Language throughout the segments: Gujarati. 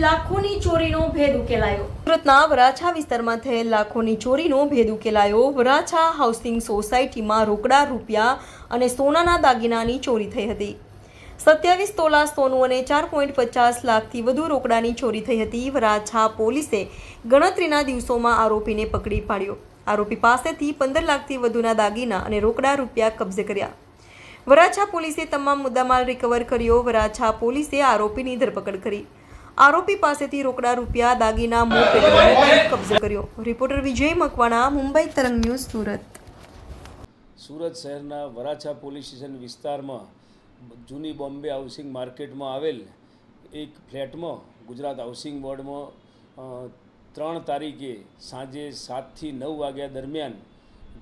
લાખોની ચોરીનો ભેદ ઉકેલાયો. સુરતના વરાછા વિસ્તારમાં થયેલ લાખોની ચોરીનો ભેદ ઉકેલાયો. વરાછા હાઉસિંગ સોસાયટીમાં રોકડા રૂપિયા અને સોનાના દાગીનાની ચોરી થઈ હતી. સત્યાવીસ તોલા સોનું અને ચાર પોઈન્ટ પચાસ લાખથી વધુ રોકડાની ચોરી થઈ હતી. વરાછા પોલીસે ગણતરીના દિવસોમાં આરોપીને પકડી પાડ્યો. આરોપી પાસેથી પંદર લાખથી વધુના દાગીના અને રોકડા રૂપિયા કબજે કર્યા. વરાછા પોલીસે તમામ મુદ્દામાલ રિકવર કર્યો. વરાછા પોલીસે આરોપીની ધરપકડ કરી. આરોપી પાસેથી રોકડા રૂપિયા, દાગીના મોબાઈલ કબજે કર્યો. રિપોર્ટર વિજય મકવાણા, મુંબઈ તરંગ ન્યૂઝ, સુરત. સુરત શહેરના વરાછા પોલીસ સ્ટેશન વિસ્તારમાં જૂની બોમ્બે હાઉસિંગ માર્કેટમાં આવેલ એક ફ્લેટમાં, ગુજરાત હાઉસિંગ બોર્ડમાં ત્રણ તારીખે સાંજે સાતથી નવ વાગ્યા દરમિયાન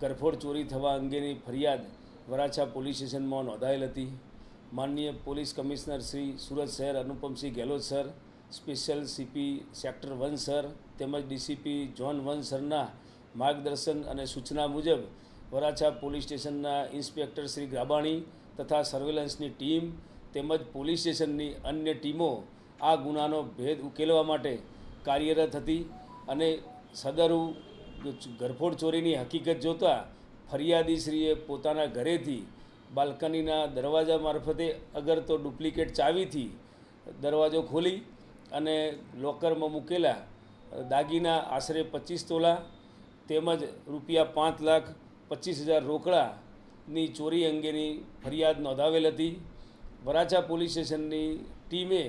ગરફોડ ચોરી થવા અંગેની ફરિયાદ વરાછા પોલીસ સ્ટેશનમાં નોંધાયેલ હતી. માનનીય પોલીસ કમિશનર શ્રી સુરત શહેર Anupamsinh Gehlot sir, special CP sector one sir તેમજ ડીસીપી જોન વન સરના માર્ગદર્શન અને સૂચના મુજબ વરાછા પોલીસ સ્ટેશનના ઇન્સ્પેક્ટર શ્રી ગ્રાબાણી તથા સર્વેલન્સની ટીમ તેમજ પોલીસ સ્ટેશનની અન્ય ટીમો આ ગુનાનો ભેદ ઉકેલવા માટે કાર્યરત હતી અને સદરુ ઘરફોડ ચોરીની હકીકત જોતાં ફરિયાદીશ્રીએ પોતાના ઘરેથી બાલ્કનીના દરવાજા મારફતે અગર તો ડુપ્લિકેટ ચાવીથી દરવાજો ખોલી અને લોકરમાં મૂકેલા દાગીના આશરે પચીસ તોલા તેમજ રૂપિયા પાંચ લાખ પચીસ હજાર રોકડાની ચોરી અંગેની ફરિયાદ નોંધાવેલ હતી. વરાછા પોલીસ સ્ટેશનની ટીમે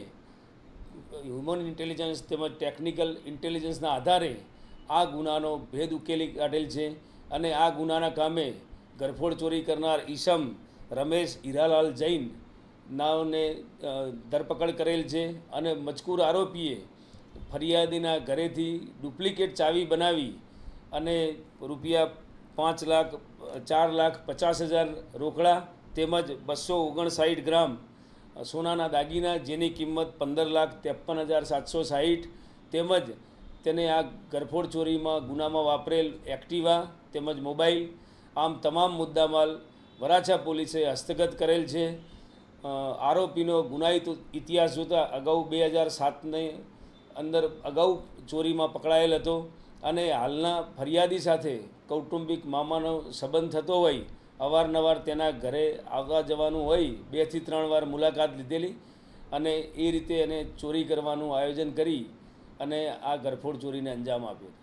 હ્યુમન ઇન્ટેલિજન્સ તેમજ ટેકનિકલ ઇન્ટેલિજન્સના આધારે આ ગુનાનો ભેદ ઉકેલી કાઢેલ છે અને આ ગુનાના કામે ગરફોડ ચોરી કરનાર ઈસમ રમેશ હીરાલાલ જૈન નાવને ધરપકડ કરેલ છે અને મજકૂર આરોપીએ ફરિયાદીના ઘરેથી ડુપ્લિકેટ ચાવી બનાવી અને રૂપિયા પાંચ લાખ ચાર લાખ પચાસ હજાર રોકડા તેમજ બસો ઓગણસાઠ ગ્રામ સોનાના દાગીના, જેની કિંમત પંદર લાખ ત્રેપન હજાર સાતસો સાહીઠ તેમજ તેને આ ગરફોડ ચોરીમાં ગુનામાં વાપરેલ એક્ટિવા તેમજ મોબાઈલ, આમ તમામ મુદ્દામાલ વરાછા પોલીસે હસ્તગત કરેલ છે. આરોપીનો ગુનાહિત ઇતિહાસ જોતાં અગાઉ બે હજાર સાતને અંદર અગાઉ ચોરીમાં પકડાયેલ હતો. અને હાલના ફરિયાદી સાથે કૌટુંબિક મામાનો સંબંધ થતો હોય, અવારનવાર તેના ઘરે આવવા જવાનું હોય, બેથી ત્રણ વાર મુલાકાત લીધેલી અને એ રીતે એને ચોરી કરવાનું આયોજન કરી અને આ ઘરફોડ ચોરીને અંજામ આપ્યો